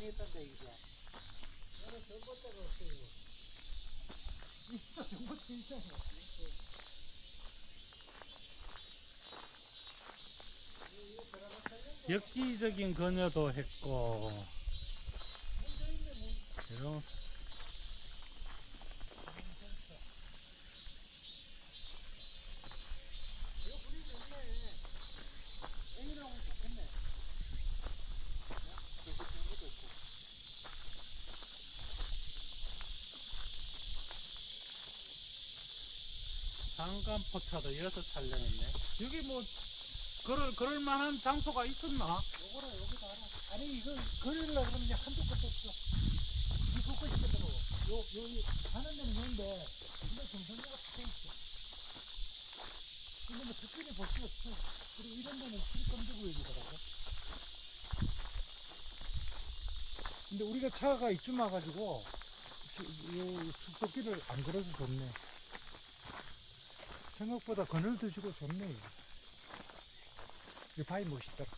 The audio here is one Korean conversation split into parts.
많이 했던데 이게. 나는 전봇대가 없어요. 있어, 전봇대 있잖아. 이거? 엽기적인 그녀도 했고. 이런 이거 분위기 있네. A라고 하면 좋겠네. 저기 좋은 것도 있고. 장간 포차도 이어서 촬영했네. 여기 뭐 그럴 그럴 만한 장소가 있었나? 요거라, 여기다 알아. 아니, 이거, 거리려고 그러면 이제 한두 것도 없어. 이거 꽂고 싶거든. 요, 요, 요, 하는 데는 있는데, 근데 정성료가 돼 있어. 근데 뭐 특별히 볼 수 없어. 그리고 이런 데는 출입금지구역이더라고. 근데 우리가 차가 이쯤 와가지고, 저- 요 숙소길을 안 걸어서 좋네. 생각보다 그늘드시고 좋네. 이거. 이 바위 멋있더라.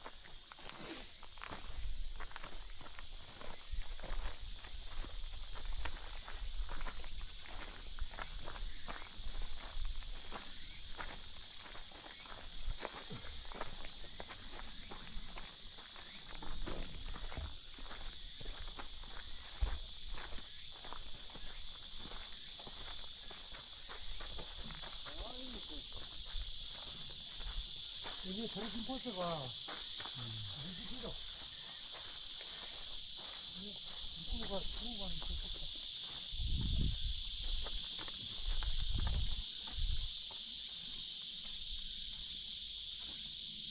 여기 저리 포스가 무지기로 입구가 입구가 좋겠다.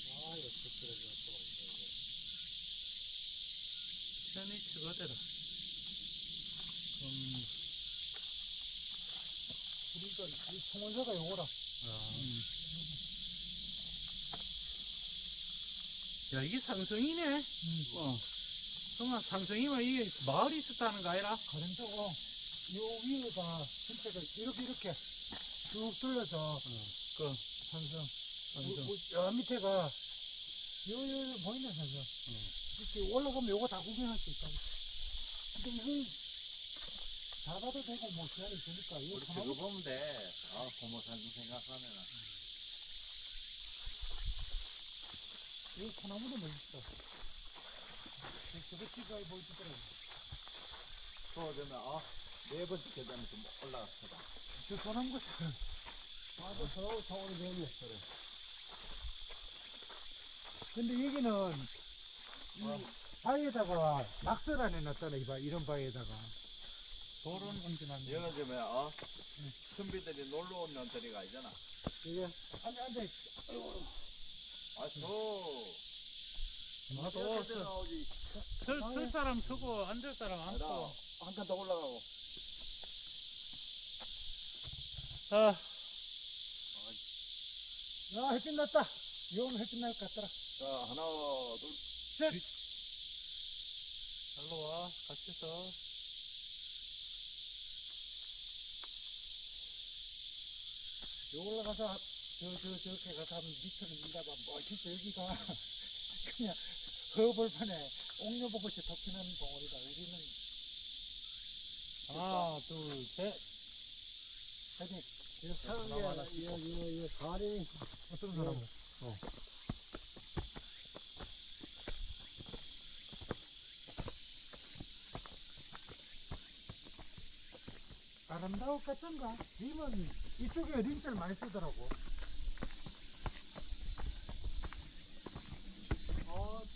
아 이거 좋더라고 편히 치거더라. 음. 그러니까 이 통원사가 요거라. 아. 야 이게 상성이네. 음. 어. 정말 상성이면 이게 마을이 있었다는 거 아니라? 가름자고 요 위에가 전체가 이렇게 이렇게 쭉 돌려서 그 산성. 상성. 요, 요 밑에가 요, 요, 요 보이네, 산성. 이렇게 올라가면 요거 다 구경할 수 있다고. 근데 이걸 잡아도 되고 뭐 시간이 있으니까 이거 그거 보면 돼. 아, 고모 산좀 생각하면 은. 이거 소나무도 멋있어. 저거 찍어야 보이더라고. 추워지면, 아, 네 번째 계단에 좀 올라갔다. 저 소나무 같은 아주 저 서울이 그래. 근데 여기는 이 바위에다가 낙서를 해놨잖아, 이봐, 이런 바위에다가. 돌은 운전한데. 여기 좀, 어, 선비들이 놀러 온 년들이가 아니잖아. 이게, 앉아, 앉아. 아, 저, 나도 이렇게 나오지. 설, 설 사람 서고 앉을 사람 앉고. 한 칸 더 올라가고. 아, 야, 햇빛 났다. 요 햇빛 날 것 같더라. 자, 하나, 둘, 셋. 일로 와. 같이 서. 요 올라가서, 저, 저, 저렇게 가서 하면 밑으로. 뭐, 진짜 여기가 그냥 허벌판에 옥녀보고시 덮이는 봉우리다. 우리는, 하나, 둘, 셋. 하여튼, 이 사람이, 이, 이, 이, 가리. 어떤 사람? 어. 아름다울 같은가? 님은 이쪽에 림자를 많이 쓰더라고.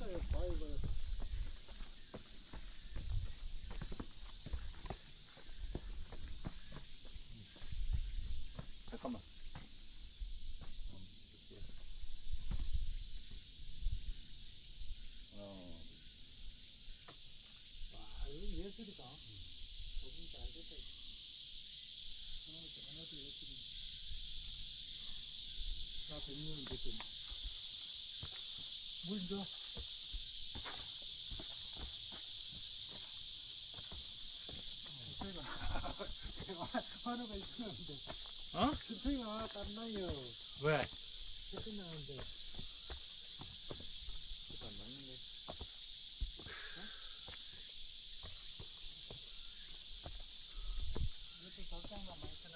아, 따요, 바이브. 잠깐만. 어, 아, 이거 예술이다. 조금 잘 됐다. 하나도, 하나도 예술이. 다 100년은 됐겠네. 물 줘. 제가 화로가 있었는데 어? 준태가 땀나요 왜? 햇빛 나는데 안 맞는데.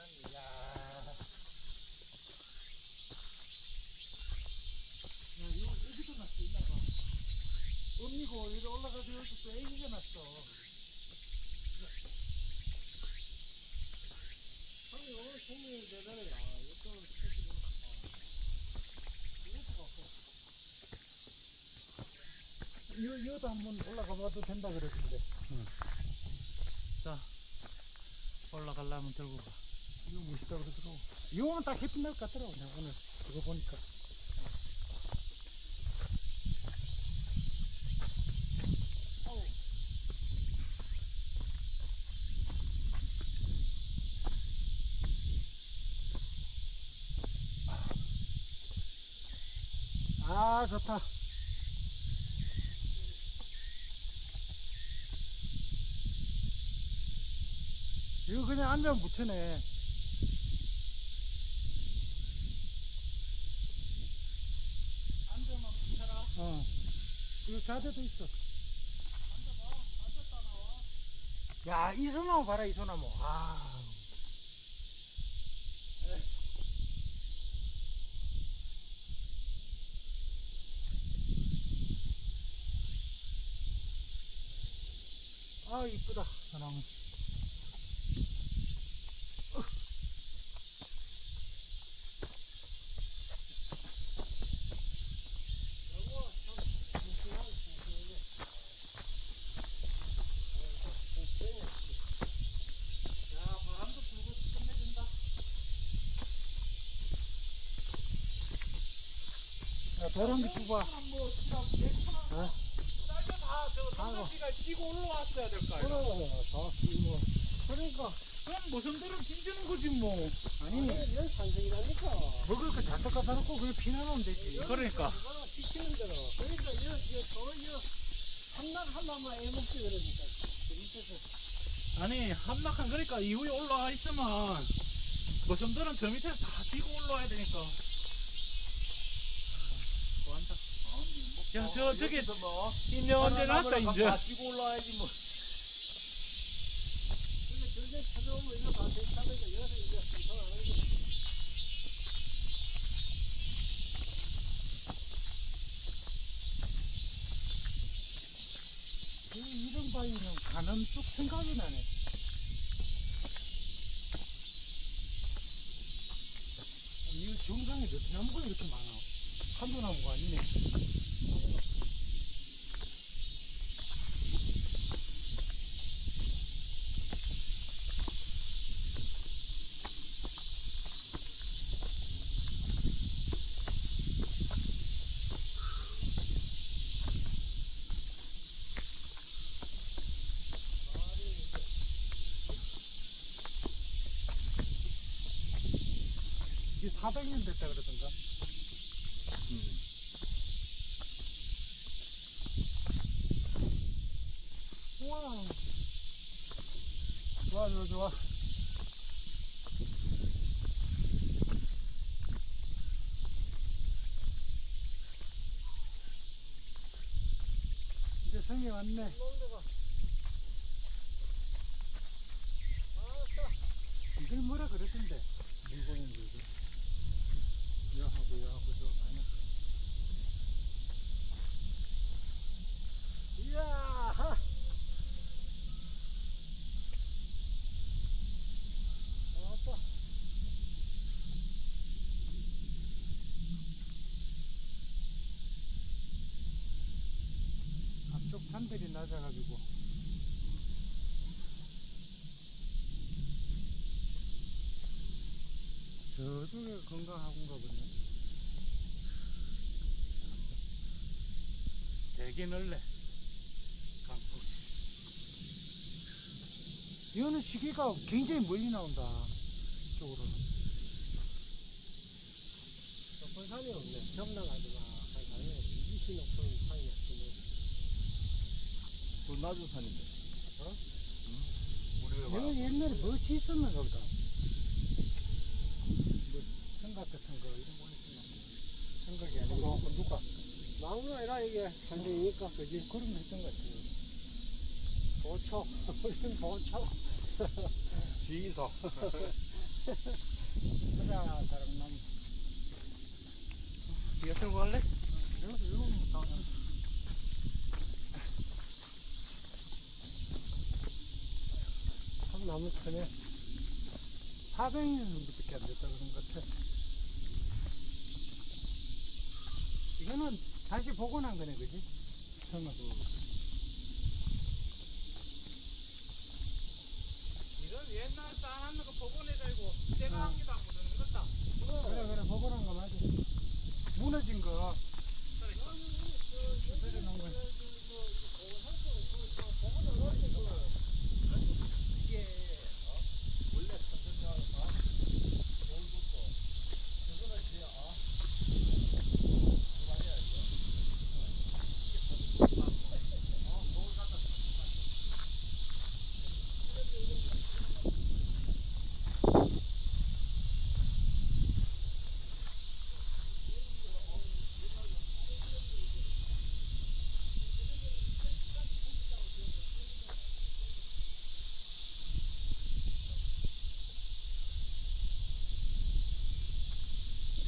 풍미 대단해. 아, 이것도 스펙이 이것도 여, 여도 한번 올라가 봐도 된다 그러던데. 자, 올라가려면 들고 가. 이거 멋있다 그러더라고. 이거는 딱 햇빛 날 것 같더라고. 내가 오늘 그거 보니까. 아, 좋다. 앉으면 붙이네. 앉으면 붙여라. 어. 이거 자대도 있어. 야, 이 소나무 봐라, 이 소나무. 아. 아, 이쁘다, 소나무. 야, 바람도 불고 끝내준다. 야, 도랑기 줘봐. 뭐, 진짜 괜찮아. 쌀도 다, 저, 성산씨가 끼고 올라왔어야 될거 아니야. 다 이거. 그러니까. 그럼 모성들은 뒤지는 거지, 뭐. 아니, 여기 산성이라니까. 먹을 거 잔뜩 갖다 놓고 그냥 비난하면 되지. 그러니까. 이거는 시키는 대로. 그러니까 여, 여, 서로 여, 한날 한날만 애먹지 그러니까. 그 밑에서. 아니, 함락한 그러니까 이후에 올라와 있으면 모성들은 저 밑에서 다 뛰고 올라와야 되니까. 뭐 한다. 야, 저, 저기, 뭐 이제 언제 났다, 이제. 가지고 올라와야지 뭐. 근데 저게 찾아오면 이거 다 괜찮으니까 여기서 이제 이상하는 거. 그 이런 바위는 가는 쭉 생각이 나네. 이 정상에 몇 나무가 이렇게 많아? 한두 나무가 아니네. 이게 400년 됐다 그러던가. 우와. 좋아, 좋아, 좋아. 이제 성이 왔네. 이걸 뭐라 그러던데? 물건인 이거. 여하고 여하고 저 많이. 이야! 왔다. 앞쪽 산들이 낮아가지고. 저쪽에 건강하군가 보네. 되게 넓네. 강풍. 이거는 시계가 굉장히 멀리 나온다. 쪽으로는. 높은 산이 없네. 산이 이시 높은 산이 없으면. 그 낮은 산인데. 어? 우리가 내가 옛날에 뭐지 있었는가 보다. 뭐, 생각 같은 거, 이런 거 있었나? 생각이 아니고. 누가? 나무는 아니라 이게 산이니까, 그지? 그런 거 했던 것 같아. 보초. 우리는 보초. 지서. 그자, 사랑나무. 니가 들고 갈래? 여기서 이거 뭐 다. 참 나무 크네. 400년 정도밖에 안 됐다 그런 것 같아. 이거는 다시 복원한 거네, 그지? 설마. 이건 옛날 쌓아놓는 거 복원해가지고 때가 한 개도 안 묻은 거다. 그래, 그래, 복원한 거 맞아. 무너진 거. 내려놓은 거.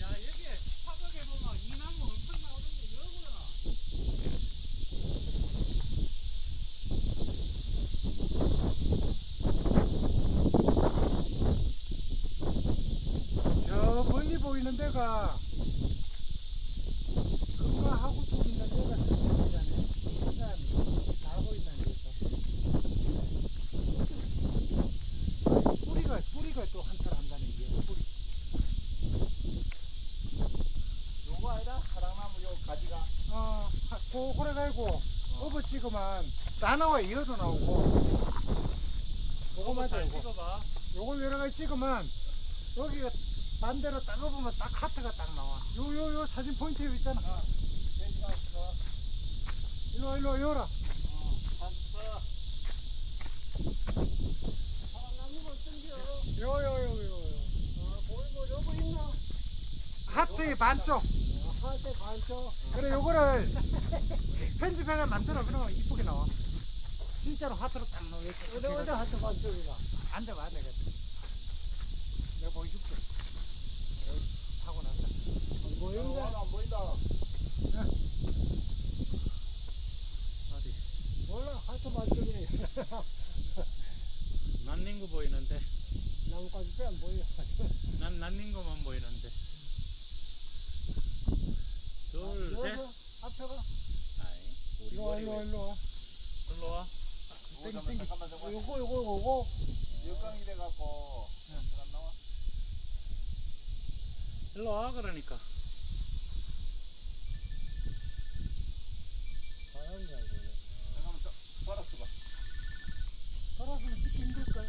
야 여기 화각에 보면 이 나무 엄청 나오는데 여기구나. 저 멀리 보이는 데가 금가하고 쪽 있는 데가 저쪽이잖아요. 사람이 다 보인다는 데서. 뿌리가 뿌리가 또 한탈 한다는 게 뿌리. 요거 아니라 사랑나무 요 가지가 어, 하- 고 그래 가지고 업어 찍으면 다 나와 이어도 나오고. 요거 맞아 잘 요거. 찍어봐. 요걸 여러 가지 찍으면 여기가 반대로 딱 업으면 딱 하트가 딱 나와. 요 요 요 사진 포인트 있잖아. 일로 와, 일로 와, 열어. 요, 요, 요, 요, 요. 하트의 반쪽. 하트 반쪽 그래, 요거를 편집해가 만들어. 그러면 이쁘게 나와. 진짜로 하트로 딱. 이렇게 어디 어디 하트 반쪽이가 앉아봐, 내가. 내가 보여줄게. 여기 하고 나서. 보이는데 안 보인다. 어디? 몰라 하트 반쪽이네 난닝 거 보이는데. 나뭇가지 빼안 보여 난 난닝 거만 보이는데. 둘, 셋. 여기서 앞에 가 아이, 우리 일로 와, 머리 일로 와, 왜? 일로 와. 일로 와. 땡, 땡. 잠깐만, 잠깐만. 요거 요거 요거 역광이 돼갖고 안 나와. 일로 와 그러니까. 바람이 잘 보네 잠깐만, 빨았어 봐. 떨어지면 찍기 힘들걸.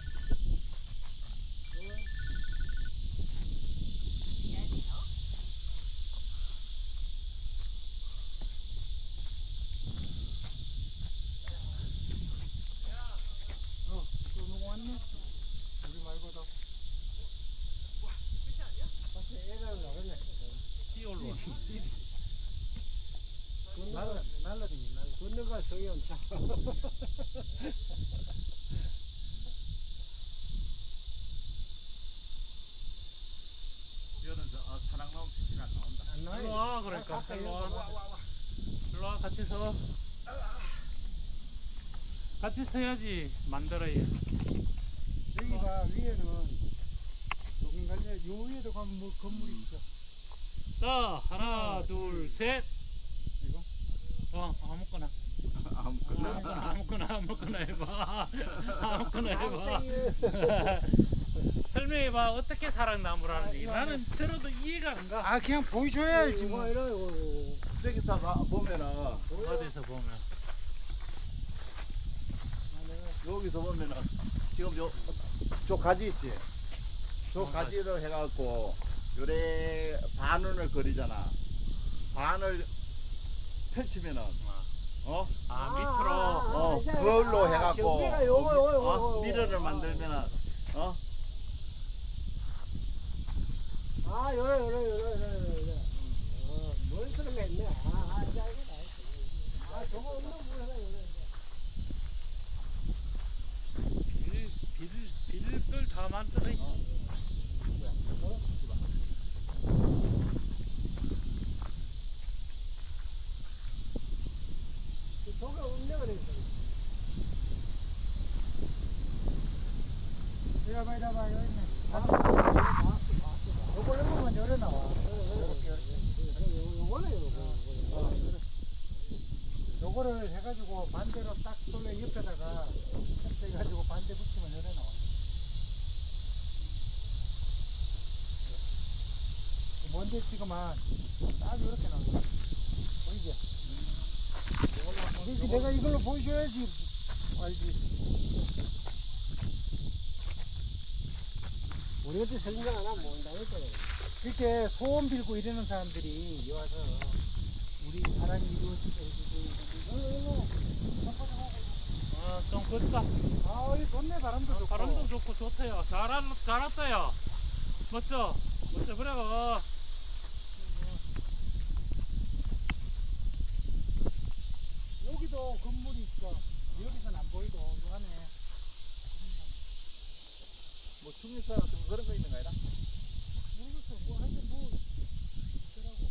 어, 또 누구 왔니? 우리 말고도. 같이 애를 나가네 뛰 올라. 이거는 저 어, 사랑나무 빛이 안 나온다. 그러니까. 같이 서야지 만들어야. 여기가 위에는 갈려, 요 위에도 가면 뭐 건물이 있어. 자 하나 둘 셋. 이거? 어 아무거나. 아무거나. 아무거나 아무거나 아무거나 해봐. 아무거나 해봐. 설명해봐 어떻게 사랑나무라는지 나는 들어도 이해가 안 가. 아, 그냥 보여줘야 알지 요거 뭐. 이래 요거 요거 저기서 가- 보면은 어디서 보면. 여기서 보면은 지금 요, 저 가지 있지? 저 어, 가지를 해갖고 요래 반원을 그리잖아. 반을 펼치면은 어? 아 밑으로. 어, 이제 그걸로 아, 해갖고 전기가 요거 요거 요거 어? 요거. 미러를 만들면은 어? 아 요래 요래 요래 요래 요래 어, 뭔 소리가 있네 아, 아 이제 알겠다 아 저거 없는 뭐야 요래 빌, 빌, 빌걸 다 만들어. 이거를 해가지고 반대로 딱 돌려 옆에다가 해가지고 반대 붙이면 열어 나와. 먼저 찍으면 딱 이렇게 나온다. 보이지? 그렇지, 내가 이걸로 보여줘야지. 알지? 우리 같은 설명 안 하면 모른다니까. 이렇게 소원 빌고 이러는 사람들이 여기 와서 우리 사랑이 이루어지게 해주고 어, 좀 걷다. 아, 이 좋네 바람도 좋고 바람도 좋고 좋대요. 잘, 왔, 잘 왔어요. 멋져. 멋져. 그래, 어. 여기도 건물이 있어 여기서는 안 보이고 요 안에 뭐 중립사 같은 거 그런 거 있는 거 아니라? 모르겠어 뭐 하여튼 뭐 있더라고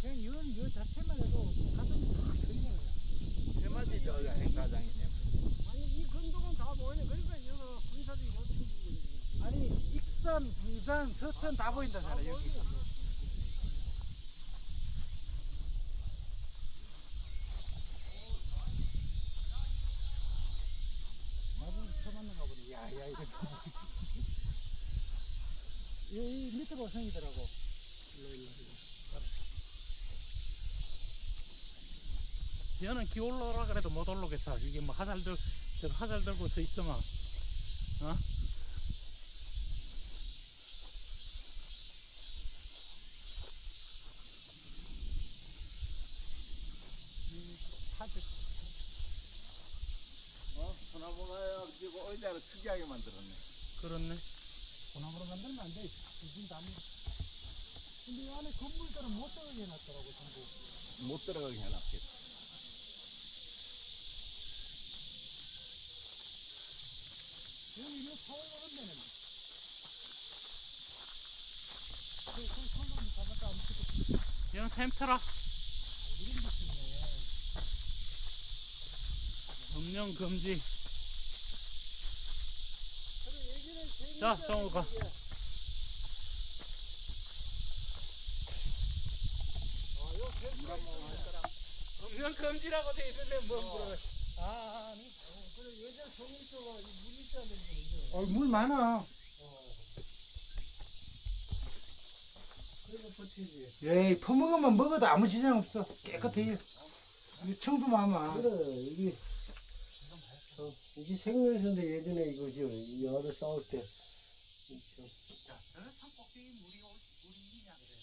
그냥 연, 여 자체만 해도 가슴이 다 들리는 거야 대마지 저 행사장이네. 아니, 이 근동은 다 보이네. 그러니까 여기 군사들이 못 챙기고 그러지. 아니 익산, 부산, 서천 다 보인다잖아 여기 나도 처음 만난가 보네 야야 이거 이 생기더라고 일로 일로 일로. 얘는 기 올라오라 그래도 못 올라오겠다. 이게 뭐 화살 들, 저 화살 들고 서 있으면. 어? 어? 소나무가 지고 의자를 특이하게 만들었네. 그렇네. 소나무로 만들면 안 돼 이진 나무 근데 이 안에 건물들은 못 들어가게 해놨더라고 전부 못 들어가게 해놨겠다. 여기 이거 사용하는 데는 그, 그, 솔로는 가봤다 안 찍고 얘는 템트라. 이런 게 있네 음령 금지. 자, 정우 가. 음령 금지라고 돼 있는데 뭐. 뭐. 아, 아니. 어, 그래, 여자 성일조가 물 있다는 게 어, 물 많아 그래서 버티지. 에이 퍼먹으면 먹어도 아무 지장 없어 깨끗해 이 청도 많아 그래, 이게, 어, 이게 생명선데 예전에 이거 저 여러 싸울 때. 저, 저는 참 꼭대기 물이 올, 물이 있냐 그래.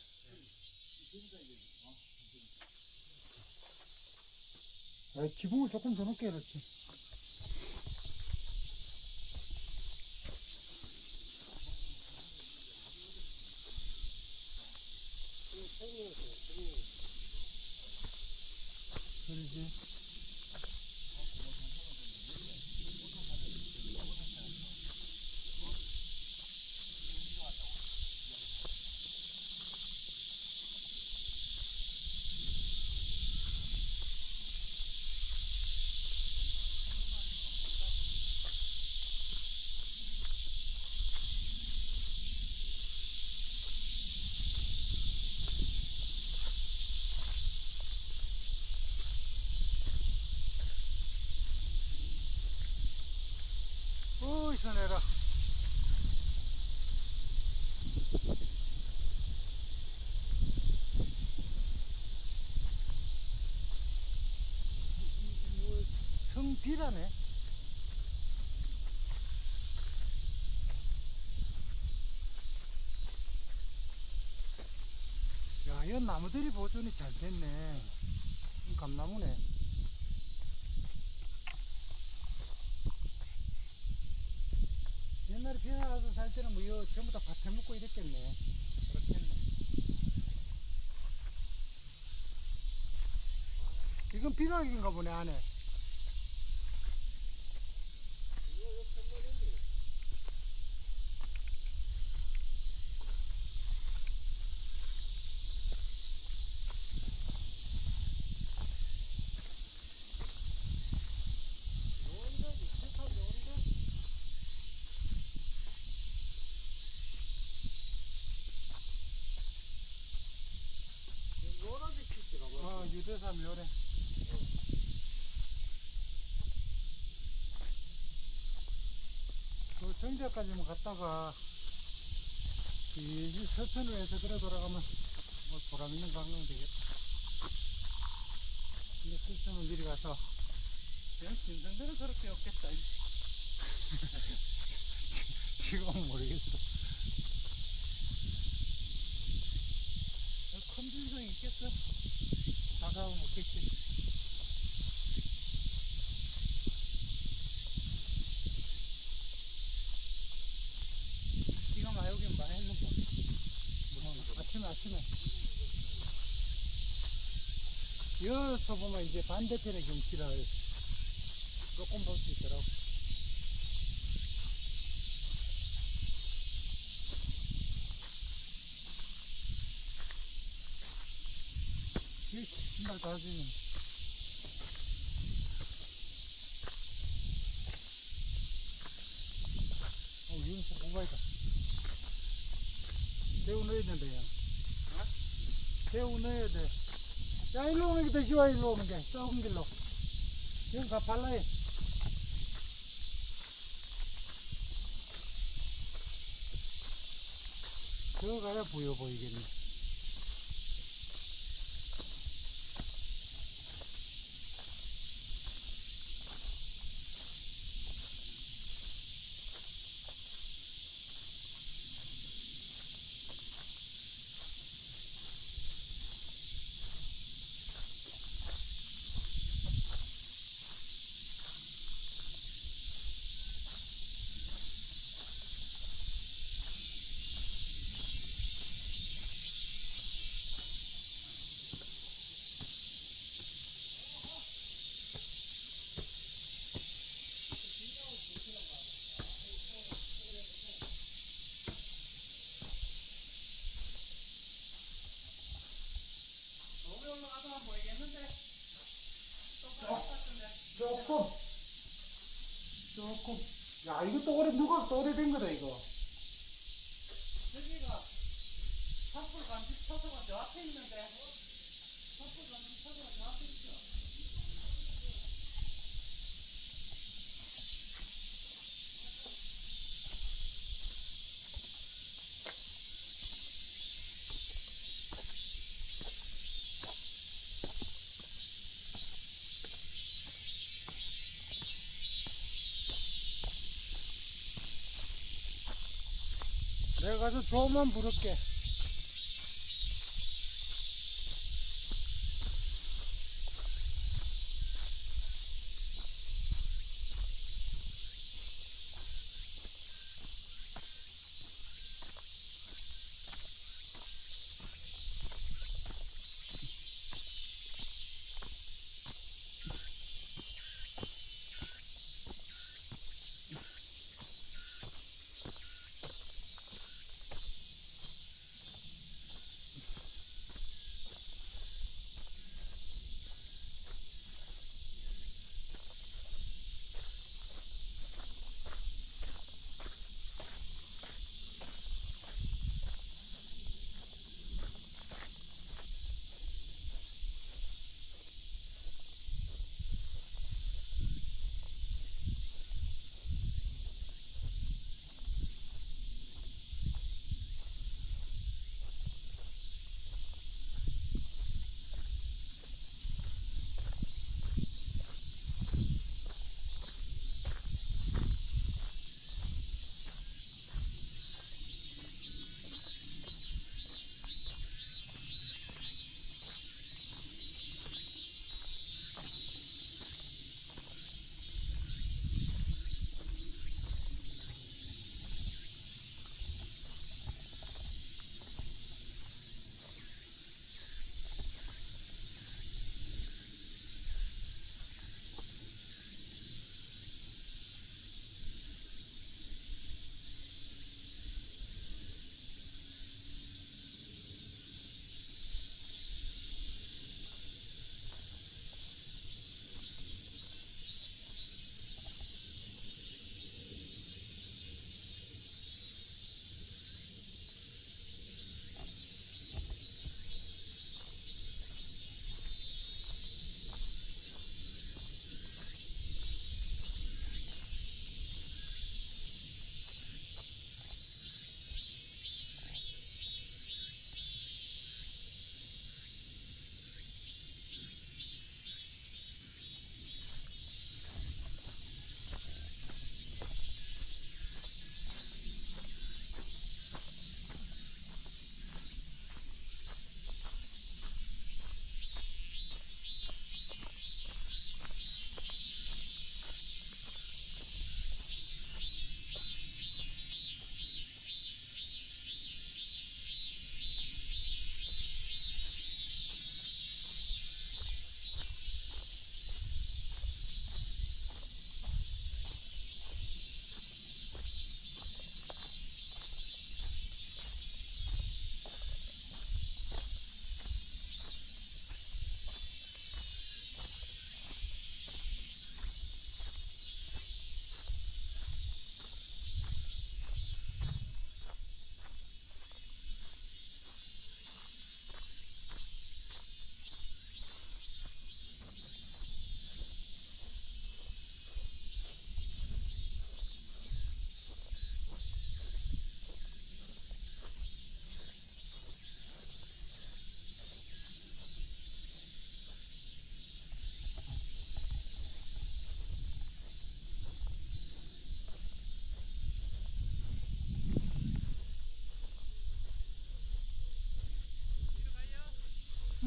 아, 기붕을 조금 더 넣게 그렇지 그러지 어이 서내라 성비라네 야, 이 나무들이 보존이 잘 됐네. 이 감나무네. 옛날에 비 와서 살 때는 뭐 이거 전부 다 밭에 묻고 이랬겠네. 그렇겠네. 이건 비각인가 보네, 안에. 그 정자까지만 갔다가 이 서천을 해서 그래 돌아가면 뭐 보람 있는 관광 되겠다. 근데 서천은 미리 가서 그냥 진성대로 그렇게 없겠다. 지금은 모르겠어. 큰 진성 있겠어? 나가면 없겠지. 비가 많이 오긴 많이 했는데. 아침에. 여기서 보면 이제 반대편의 경치를 조금 볼 수 있더라고. 이 신발 다. 어, 여기서 고가이다. 새우 넣어야 된다, 야. 새우 넣어야 돼. 야, 일로 오는 게 더 쉬워, 일로 오는 게. 좁은 길로. 여기 가, 발라해. 저거 가야 보여 보이겠네. 조금. 조금. 야, 이것도 오래, 누가 또 오래된 거다, 이거. 여기가 산불 간집 터서가 저 앞에 있는데 산불 간집 터서가 저 앞에 있어. 내 가 가서 조만 부를게.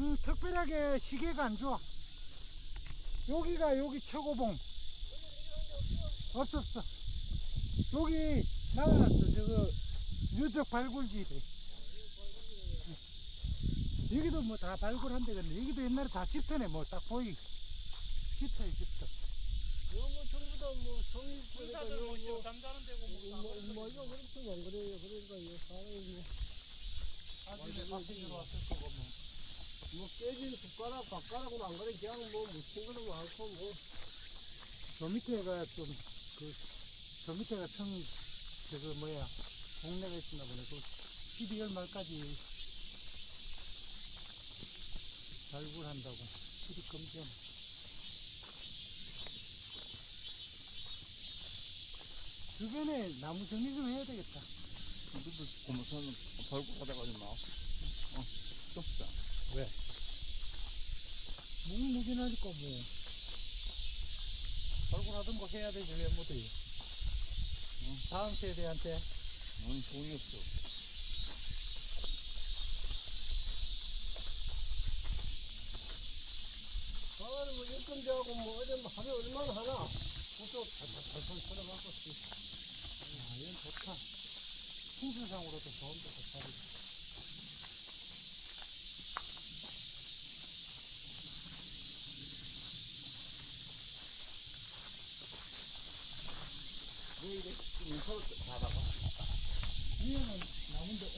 음, 특별하게 시계가 안 좋아. 여기가 여기 최고봉. 없었어. 여기 나가놨어. 저거 유적 발굴지대. 여기도 뭐 다 발굴한데 근데 여기도 옛날에 다 집터네 뭐 딱 보이. 집터에 집터. 이거 뭐 전부 다뭐 성일 군사들 뭐 지금 잠자는 데고 뭐 뭐, 뭐 이거 그렇게 안 그래요. 그러니까 이거 사람이 뭐, 아침에 밖에서 왔을 거고 뭐. 뭐 깨진 숟가락, 밥가락은 안 그래. 그냥 뭐 묻힌 거는 많고 뭐. 저 밑에가 좀, 그, 저 밑에가 청, 저거 뭐야, 동네가 있었나 보네. 그 12월 말까지 발굴한다고. 출입 금지하네. 주변에 나무 정리 좀 해야 되겠다. 고무선 벌고 가다가 좀 나와. 어, 좁다. 묵묵인하니까 뭐. 발굴하던 거 해야 되지, 왜 못해. 다음 세대한테. 너는 돈이 없어. 가만히 뭐 일금제하고 뭐 어제 뭐 하면 얼마나 하나. 그것도 달달달달 썰어갖고. 아, 이건 좋다. 풍수상으로도 좋은데, 그자 리. 왜 이래? 인터넷 다 봐봐. 위에는 나무인데